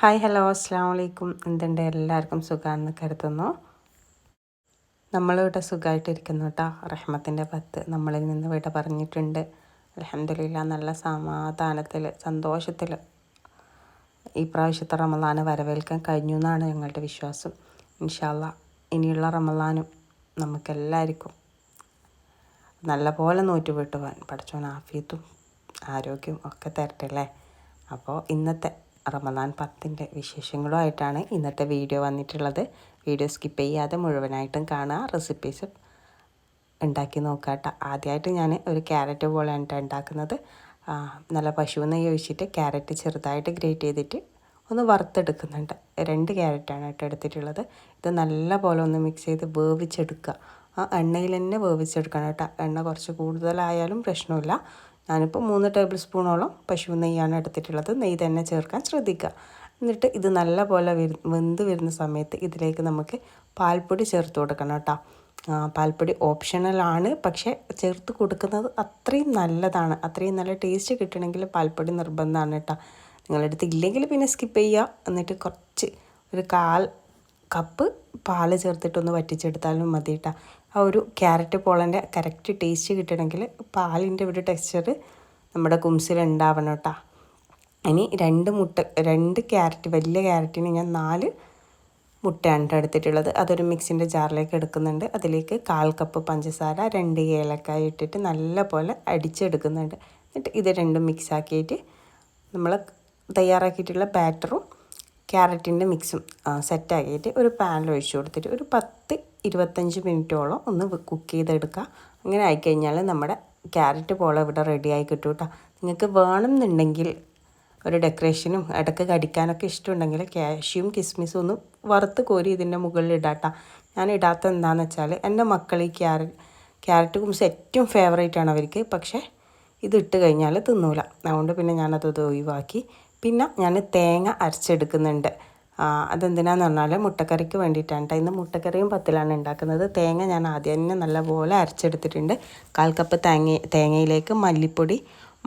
Hi hello അസ്സാം വലൈക്കും എന്തുണ്ട്? എല്ലാവർക്കും സുഖമാണെന്ന് കരുതുന്നു. നമ്മളിവിടെ സുഖമായിട്ടിരിക്കുന്നു കേട്ടോ റഹ്മത്തിന്റെ പത്ത് നമ്മളിൽ നിന്ന് ഇവിടെ പറഞ്ഞിട്ടുണ്ട്. അലഹമില്ല നല്ല സമാധാനത്തിൽ സന്തോഷത്തിൽ ഈ പ്രാവശ്യത്തെ റമദാനെ വരവേൽക്കാൻ കഴിഞ്ഞു എന്നാണ് ഞങ്ങളുടെ വിശ്വാസം. ഇൻഷാല്ല ഇനിയുള്ള റമദാനും നമുക്കെല്ലാവർക്കും നല്ലപോലെ നോറ്റ് പോകാൻ പഠിച്ചോൻ ആഫിയത്തും ആരോഗ്യവും ഒക്കെ തരട്ടെ അല്ലേ? അപ്പോൾ ഇന്നത്തെ റമദാൻ പത്തിന്റെ വിശേഷങ്ങളുമായിട്ടാണ് ഇന്നത്തെ വീഡിയോ വന്നിട്ടുള്ളത്. വീഡിയോ സ്കിപ്പ് ചെയ്യാതെ മുഴുവനായിട്ടും കാണുക റെസിപ്പീസ് ഉണ്ടാക്കി നോക്കാട്ട. ആദ്യമായിട്ട് ഞാൻ ഒരു ക്യാരറ്റ് പോലെയാണ് ഉണ്ടാക്കുന്നത്. നല്ല പശു എന്ന് ചോദിച്ചിട്ട് ക്യാരറ്റ് ചെറുതായിട്ട് ഗ്രേറ്റ് ചെയ്തിട്ട് ഒന്ന് വറുത്തെടുക്കുന്നുണ്ട്. രണ്ട് ക്യാരറ്റാണ് കേട്ടോ എടുത്തിട്ടുള്ളത്. ഇത് നല്ല പോലെ ഒന്ന് മിക്സ് ചെയ്ത് വേവിച്ചെടുക്കുക. ആ എണ്ണയിൽ തന്നെ വേവിച്ചെടുക്കണം കേട്ടോ എണ്ണ കുറച്ച് കൂടുതലായാലും പ്രശ്നമില്ല. ഞാനിപ്പോൾ മൂന്ന് ടേബിൾ സ്പൂണോളം പശു നെയ്യാണ് എടുത്തിട്ടുള്ളത്. നെയ്യ് തന്നെ ചേർക്കാൻ ശ്രദ്ധിക്കുക. എന്നിട്ട് ഇത് നല്ല പോലെ വെന്ത് വരുന്ന സമയത്ത് ഇതിലേക്ക് നമുക്ക് പാൽപ്പൊടി ചേർത്ത് കൊടുക്കണം കേട്ടോ. പാൽപ്പൊടി ഓപ്ഷണലാണ് പക്ഷേ ചേർത്ത് കൊടുക്കുന്നത് അത്രയും നല്ലതാണ്. അത്രയും നല്ല ടേസ്റ്റ് കിട്ടണമെങ്കിൽ പാൽപ്പൊടി നിർബന്ധമാണ് കേട്ടോ. നിങ്ങളെടുത്ത് ഇല്ലെങ്കിൽ പിന്നെ സ്കിപ്പ് ചെയ്യുക. എന്നിട്ട് കുറച്ച് ഒരു കാൽ കപ്പ് പാൽ ചേർത്തിട്ടൊന്ന് വറ്റിച്ചെടുത്താലും മതി കേട്ടോ. ആ ഒരു ക്യാരറ്റ് പോളന്റെ കറക്റ്റ് ടേസ്റ്റ് കിട്ടണമെങ്കിൽ പാലിന്റെ ഒരു ടെക്സ്ചർ നമ്മുടെ കുംസിൽ ഉണ്ടാവണം കേട്ടോ. ഇനി രണ്ട് മുട്ട രണ്ട് ക്യാരറ്റ് വലിയ ക്യാരറ്റിന് ഞാൻ നാല് മുട്ടയാണ് എടുത്തിട്ടുള്ളത്. അതൊരു മിക്സിന്റെ ജാറിലേക്ക് എടുക്കുന്നുണ്ട്. അതിലേക്ക് കാൽ കപ്പ് പഞ്ചസാര രണ്ട് ഏലക്കായ ഇട്ടിട്ട് നല്ല പോലെ അടിച്ചെടുക്കുന്നുണ്ട്. എന്നിട്ട് ഇത് രണ്ടും മിക്സാക്കിയിട്ട് നമ്മൾ തയ്യാറാക്കിയിട്ടുള്ള ബാറ്ററും ക്യാരറ്റിന്റെ മിക്സും സെറ്റാക്കിയിട്ട് ഒരു പാനിൽ ഒഴിച്ചു കൊടുത്തിട്ട് ഒരു പത്ത് ഇരുപത്തഞ്ച് മിനിറ്റോളം ഒന്ന് കുക്ക് ചെയ്തെടുക്കുക അങ്ങനെ ആയിക്കഴിഞ്ഞാൽ നമ്മുടെ ക്യാരറ്റ് പോലെ ഇവിടെ റെഡിയായി കിട്ടും കേട്ടോ നിങ്ങൾക്ക് വേണമെന്നുണ്ടെങ്കിൽ ഒരു ഡെക്കറേഷനും ഇടയ്ക്ക് കടിക്കാനൊക്കെ ഇഷ്ടമുണ്ടെങ്കിൽ കാഷ്യും കിസ്മിസും ഒന്ന് വറുത്ത് കോരി ഇതിന്റെ മുകളിൽ ഇടാട്ടോ ഞാൻ ഇടാത്ത എന്താണെന്ന് വെച്ചാൽ എന്റെ മക്കൾ ഈ ക്യാരറ്റ് ക്യാരറ്റ് കുംസ് ഏറ്റവും ഫേവറേറ്റ് ആണ് അവർക്ക്. പക്ഷേ ഇത് ഇട്ട് കഴിഞ്ഞാൽ തിന്നൂല. അതുകൊണ്ട് പിന്നെ ഞാനത് ഒഴിവാക്കി. പിന്നെ ഞാൻ തേങ്ങ അരച്ചെടുക്കുന്നുണ്ട്. അതെന്തിനാന്ന് പറഞ്ഞാൽ മുട്ടക്കറിക്ക് വേണ്ടിയിട്ടാണ് കേട്ടോ ഇന്ന് മുട്ടക്കറിയും പത്തിലാണ് ഉണ്ടാക്കുന്നത്. തേങ്ങ ഞാൻ ആദ്യം തന്നെ നല്ലപോലെ അരച്ചെടുത്തിട്ടുണ്ട്. കാൽ കപ്പ് തേങ്ങ തേങ്ങയിലേക്ക് മല്ലിപ്പൊടി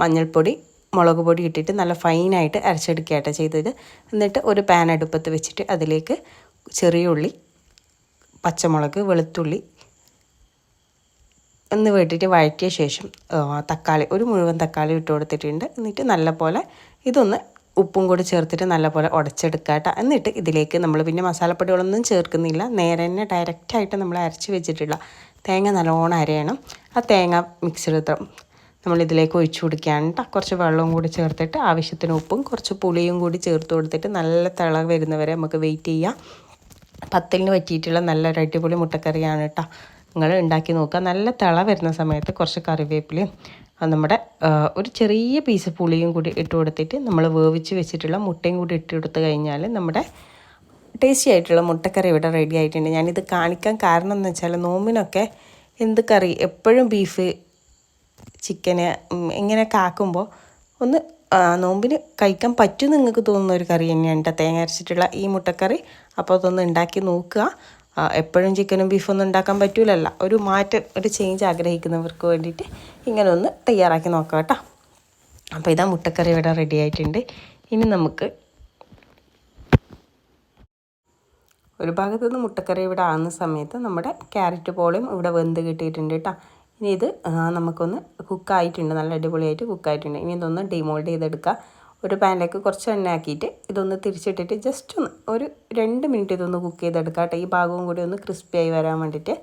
മഞ്ഞൾപ്പൊടി മുളക് പൊടി ഇട്ടിട്ട് നല്ല ഫൈനായിട്ട് അരച്ചെടുക്കുകയാട്ടോ ചെയ്തത്. എന്നിട്ട് ഒരു പാൻ അടുപ്പത്ത് വെച്ചിട്ട് അതിലേക്ക് ചെറിയ ഉള്ളി പച്ചമുളക് വെളുത്തുള്ളി ഒന്ന് വേട്ടിട്ട് വഴറ്റിയ ശേഷം തക്കാളി ഒരു മുഴുവൻ തക്കാളി ഇട്ട് കൊടുത്തിട്ടുണ്ട്. എന്നിട്ട് നല്ലപോലെ ഇതൊന്ന് ഉപ്പും കൂടി ചേർത്തിട്ട് നല്ലപോലെ ഉടച്ചെടുക്കാട്ടോ. എന്നിട്ട് ഇതിലേക്ക് നമ്മൾ പിന്നെ മസാലപ്പൊടികളൊന്നും ചേർക്കുന്നില്ല. നേരെ തന്നെ ഡയറക്റ്റായിട്ട് നമ്മൾ അരച്ച് വെച്ചിട്ടുള്ള തേങ്ങ നല്ലോണം അരയണം. ആ തേങ്ങ മിക്സർ നമ്മൾ ഇതിലേക്ക് ഒഴിച്ചു കൊടുക്കുകയാണ് കുറച്ച് വെള്ളവും കൂടി ചേർത്തിട്ട് ആവശ്യത്തിന് ഉപ്പും കുറച്ച് പുളിയും കൂടി ചേർത്ത് കൊടുത്തിട്ട് നല്ല തിള വരുന്നവരെ നമുക്ക് വെയിറ്റ് ചെയ്യാം. പത്തലിന് പറ്റിയിട്ടുള്ള നല്ലൊരു അടിപൊളി മുട്ടക്കറിയാണ് കേട്ടോ നിങ്ങൾ ഉണ്ടാക്കി നോക്കുക. നല്ല തിള വരുന്ന സമയത്ത് കുറച്ച് കറിവേപ്പിലയും നമ്മുടെ ഒരു ചെറിയ പീസ് പുളിയും കൂടി ഇട്ട് കൊടുത്തിട്ട് നമ്മൾ വേവിച്ച് വെച്ചിട്ടുള്ള മുട്ടയും കൂടി ഇട്ട് കൊടുത്ത് കഴിഞ്ഞാൽ നമ്മുടെ ടേസ്റ്റി ആയിട്ടുള്ള മുട്ടക്കറി ഇവിടെ റെഡി ആയിട്ടുണ്ട്. ഞാനിത് കാണിക്കാൻ കാരണം എന്ന് വെച്ചാൽ നോമ്പിനൊക്കെ എന്ത് കറി എപ്പോഴും ബീഫ് ചിക്കന് ഇങ്ങനെയൊക്കെ ആക്കുമ്പോൾ ഒന്ന് നോമ്പിന് കഴിക്കാൻ പറ്റും നിങ്ങൾക്ക് തോന്നുന്ന ഒരു കറി തന്നെയാണ് തേങ്ങ അരച്ചിട്ടുള്ള ഈ മുട്ടക്കറി. അപ്പോൾ അതൊന്ന് ഉണ്ടാക്കി നോക്കുക. എപ്പോഴും ചിക്കനും ബീഫൊന്നും ഉണ്ടാക്കാൻ പറ്റൂലല്ല. ഒരു മാറ്റം ഒരു ചേഞ്ച് ആഗ്രഹിക്കുന്നവർക്ക് വേണ്ടിയിട്ട് ഇങ്ങനെ ഒന്ന് തയ്യാറാക്കി നോക്കാം കേട്ടോ. അപ്പോൾ ഇതാ മുട്ടക്കറി ഇവിടെ റെഡി ആയിട്ടുണ്ട്. ഇനി നമുക്ക് ഒരു ഭാഗത്തു നിന്ന് മുട്ടക്കറി ഇവിടെ ആകുന്ന സമയത്ത് നമ്മുടെ ക്യാരറ്റ് പോളിയും ഇവിടെ വെന്ത് കിട്ടിയിട്ടുണ്ട് കേട്ടോ. ഇനി ഇത് നമുക്കൊന്ന് കുക്കായിട്ടുണ്ട് നല്ല അടിപൊളിയായിട്ട് കുക്കായിട്ടുണ്ട് ഇനി ഇതൊന്ന് ഡിമോൾഡ് ചെയ്തെടുക്കുക ഒരു പാനിലേക്ക് കുറച്ച് എണ്ണ ആക്കിയിട്ട് ഇതൊന്ന് തിരിച്ചിട്ടിട്ട് ജസ്റ്റ് ഒന്ന് ഒരു രണ്ട് മിനിറ്റ് ഇതൊന്ന് കുക്ക് ചെയ്തെടുക്കാം ഈ ഭാഗവും കൂടി ഒന്ന് ക്രിസ്പി ആയി വരാൻ വേണ്ടിയിട്ട്.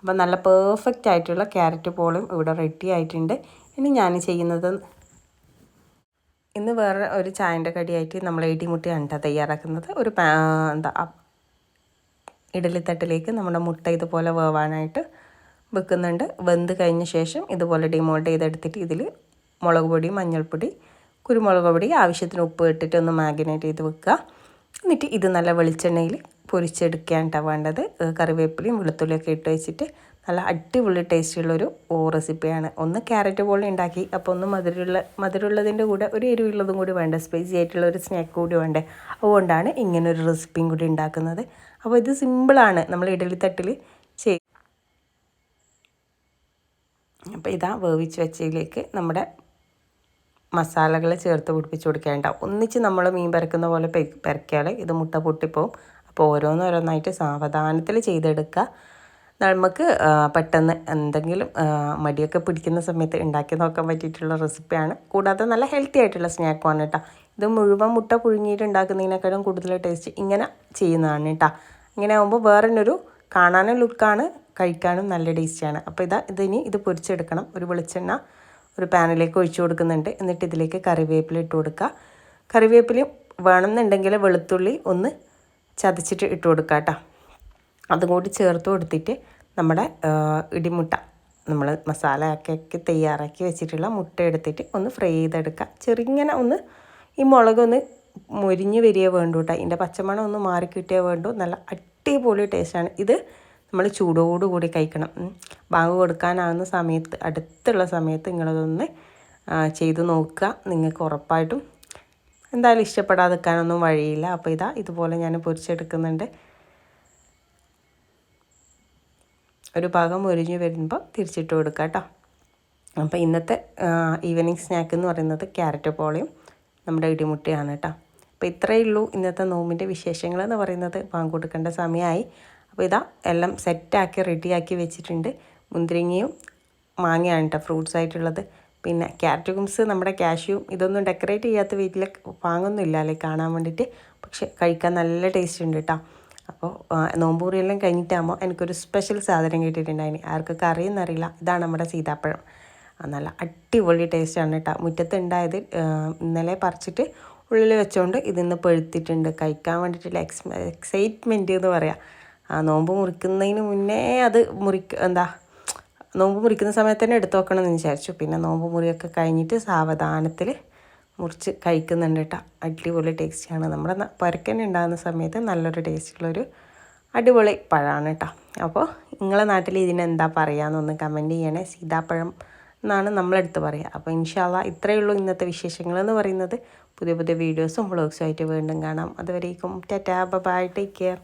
അപ്പോൾ നല്ല പെർഫെക്റ്റ് ആയിട്ടുള്ള ക്യാരറ്റ് പോളും ഇവിടെ റെഡി ആയിട്ടുണ്ട്. ഇനി ഞാൻ ചെയ്യുന്നത് ഇന്ന് വേറെ ഒരു ചായന്റെ കടിയായിട്ട് നമ്മൾ ഇടിമുട്ടി അണ്ട തയ്യാറാക്കുന്നത്. ഒരു എന്താ ഇഡലിത്തട്ടിലേക്ക് നമ്മുടെ മുട്ട ഇതുപോലെ വേവാനായിട്ട് വെക്കുന്നുണ്ട്. വെന്ത് കഴിഞ്ഞ ശേഷം ഇതുപോലെ ഡിമോൾഡ് ചെയ്തെടുത്തിട്ട് ഇതിൽ മുളക് പൊടി മഞ്ഞൾപ്പൊടി കുരുമുളക് പൊടി ആവശ്യത്തിന് ഉപ്പ് ഇട്ടിട്ട് ഒന്ന് മാഗ്നേറ്റ് ചെയ്ത് വെക്കുക. എന്നിട്ട് ഇത് നല്ല വെളിച്ചെണ്ണയിൽ പൊരിച്ചെടുക്കുകയാണ് വേണ്ടത്. കറിവേപ്പിലയും വെളുത്തുള്ളിയൊക്കെ ഇട്ട് വെച്ചിട്ട് നല്ല അടിപൊളി ടേസ്റ്റുള്ളൊരു റെസിപ്പിയാണ് ഒന്ന് ക്യാരറ്റ് പോലെ ഉണ്ടാക്കി അപ്പോൾ ഒന്ന് മധുരമുള്ള മധുരമുള്ളതിന്റെ കൂടെ ഒരു എരിവുള്ളതും കൂടി വേണ്ട സ്പൈസി ആയിട്ടുള്ള ഒരു സ്നാക്ക് കൂടി വേണ്ടേ. അതുകൊണ്ടാണ് ഇങ്ങനെ ഒരു റെസിപ്പിയും കൂടി ഉണ്ടാക്കുന്നത്. അപ്പോൾ ഇത് സിമ്പിളാണ് നമ്മൾ ഇഡലി തട്ടിൽ ചെയ്യും അപ്പോൾ ഇതാ വേവിച്ച് വെച്ചതിലേക്ക് നമ്മുടെ മസാലകൾ ചേർത്ത് പിടിപ്പിച്ച് കൊടുക്കേണ്ട. ഒന്നിച്ച് നമ്മൾ മീൻ പരക്കുന്ന പോലെ പരക്കിയാൽ ഇത് മുട്ട പൊട്ടിപ്പോവും. അപ്പോൾ ഓരോന്നോരോന്നായിട്ട് സാവധാനത്തിൽ ചെയ്തെടുക്കുക. നമുക്ക് പെട്ടെന്ന് എന്തെങ്കിലും മടിയൊക്കെ പിടിക്കുന്ന സമയത്ത് ഉണ്ടാക്കി നോക്കാൻ പറ്റിയിട്ടുള്ള റെസിപ്പിയാണ്. കൂടാതെ നല്ല ഹെൽത്തി ആയിട്ടുള്ള സ്നാക്കുമാണ് കേട്ടോ. ഇത് മുഴുവൻ മുട്ട പുഴുങ്ങിയിട്ട് ഉണ്ടാക്കുന്നതിനേക്കാളും കൂടുതൽ ടേസ്റ്റ് ഇങ്ങനെ ചെയ്യുന്നതാണ് കേട്ടോ. ഇങ്ങനെ ആകുമ്പോൾ വേറെ ഒരു കാണാനും ലുക്കാണ് കഴിക്കാനും നല്ല ടേസ്റ്റിയാണ്. അപ്പോൾ ഇതാ ഇതിനി ഇത് പൊരിച്ചെടുക്കണം. ഒരു വെളിച്ചെണ്ണ ഒരു പാനിലേക്ക് ഒഴിച്ചു കൊടുക്കുന്നുണ്ട്. എന്നിട്ട് ഇതിലേക്ക് കറിവേപ്പില ഇട്ട് കൊടുക്കുക. കറിവേപ്പില വേണമെന്നുണ്ടെങ്കിൽ വെളുത്തുള്ളി ഒന്ന് ചതച്ചിട്ട് ഇട്ട് കൊടുക്കുക കേട്ടോ. അതും കൂടി ചേർത്ത് കൊടുത്തിട്ട് നമ്മുടെ ഇടിമുട്ട നമ്മൾ മസാല ആക്കി തയ്യാറാക്കി വെച്ചിട്ടുള്ള മുട്ട എടുത്തിട്ട് ഒന്ന് ഫ്രൈ ചെയ്തെടുക്കുക. ചെറുങ്ങനെ ഒന്ന് ഈ മുളകൊന്ന് മുരിഞ്ഞ് വരികയേ വേണ്ടൂ കേട്ടോ. ഇതിന്റെ പച്ചമണം ഒന്ന് മാറി കിട്ടിയേ വേണ്ടൂ. നല്ല അടിപൊളി ടേസ്റ്റാണ്. ഇത് നമ്മൾ ചൂടോടുകൂടി കഴിക്കണം. ബാങ്ക് കൊടുക്കാനാകുന്ന സമയത്ത് അടുത്തുള്ള സമയത്ത് നിങ്ങളതൊന്ന് ചെയ്തു നോക്കുക. നിങ്ങൾക്ക് ഉറപ്പായിട്ടും എന്തായാലും ഇഷ്ടപ്പെടാതെ ഇഷ്ടപ്പെടാതിരിക്കാനൊന്നും വഴിയില്ല. അപ്പോൾ ഇതാ ഇതുപോലെ ഞാൻ പൊരിച്ചെടുക്കുന്നുണ്ട്. ഒരു ഭാഗം ഒരിഞ്ഞു വരുമ്പോൾ തിരിച്ചിട്ട് കൊടുക്കുക കേട്ടോ. അപ്പോൾ ഇന്നത്തെ ഈവനിങ് സ്നാക്ക് എന്ന് പറയുന്നത് ക്യാരറ്റ് പോളയും നമ്മുടെ ഇടിമുട്ടയാണ് കേട്ടോ. അപ്പോൾ ഇത്രയേ ഉള്ളൂ ഇന്നത്തെ നോമ്പിന്റെ വിശേഷങ്ങൾ എന്ന് പറയുന്നത്. വാങ്ങി കൊടുക്കേണ്ട സമയമായി. അപ്പോൾ ഇതാ എല്ലാം സെറ്റാക്കി റെഡിയാക്കി വെച്ചിട്ടുണ്ട്. മുന്തിരിങ്ങയും മാങ്ങയാണ് കേട്ടോ ഫ്രൂട്ട്സ് ആയിട്ടുള്ളത്. പിന്നെ ക്യാരറ്റ് കുംസ് നമ്മുടെ കാഷ്യൂം ഇതൊന്നും ഡെക്കറേറ്റ് ചെയ്യാത്ത വീട്ടിൽ വാങ്ങുന്നില്ല അല്ലേ? കാണാൻ വേണ്ടിയിട്ട്. പക്ഷെ കഴിക്കാൻ നല്ല ടേസ്റ്റ് ഉണ്ട് കേട്ടോ. അപ്പോൾ നോമ്പൂറിയെല്ലാം കഴിഞ്ഞിട്ടാകുമ്പോൾ എനിക്കൊരു സ്പെഷ്യൽ സാധനം കിട്ടിയിട്ടുണ്ടായിന്. ആർക്കൊക്കെ അറിയുന്നറിയില്ല ഇതാണ് നമ്മുടെ സീതാപ്പഴം. നല്ല അടിപൊളി ടേസ്റ്റാണ് കേട്ടോ. മുറ്റത്ത് ഉണ്ടായത് ഇന്നലെ പറിച്ചിട്ട് ഉള്ളിൽ വെച്ചുകൊണ്ട് ഇതിന്ന് പഴുത്തിട്ടുണ്ട്. കഴിക്കാൻ വേണ്ടിയിട്ടുള്ള എക്സ് എക്സൈറ്റ്മെന്റ് എന്ന് പറയാം. ആ നോമ്പ് മുറിക്കുന്നതിന് മുന്നേ അത് മുറിക്ക എന്താ നോമ്പ് മുറിക്കുന്ന സമയത്ത് തന്നെ എടുത്തു വെക്കണം എന്ന് വിചാരിച്ചു. പിന്നെ നോമ്പ് മുറിയൊക്കെ കഴിഞ്ഞിട്ട് സാവധാനത്തിൽ മുറിച്ച് കഴിക്കുന്നുണ്ട് കേട്ടോ. അടിപൊളി ടേസ്റ്റിയാണ് നമ്മുടെ പരക്കന്നെ ഉണ്ടാകുന്ന സമയത്ത് നല്ലൊരു ടേസ്റ്റുള്ളൊരു അടിപൊളി പഴമാണ് കേട്ടോ. അപ്പോൾ നിങ്ങളെ നാട്ടിൽ ഇതിനെന്താ പറയുകയെന്നൊന്ന് കമന്റ് ചെയ്യണേ. സീതാപ്പഴം എന്നാണ് നമ്മളെടുത്ത് പറയുക അപ്പോൾ ഇൻഷാല്ല ഇത്രയേ ഉള്ളൂ ഇന്നത്തെ വിശേഷങ്ങൾ എന്ന് പറയുന്നത്. പുതിയ പുതിയ വീഡിയോസും വ്ളോഗ്സും ആയിട്ട് വീണ്ടും കാണാം. അതുവരേക്കും ടാറ്റാ ബൈ ടേക്ക് കെയർ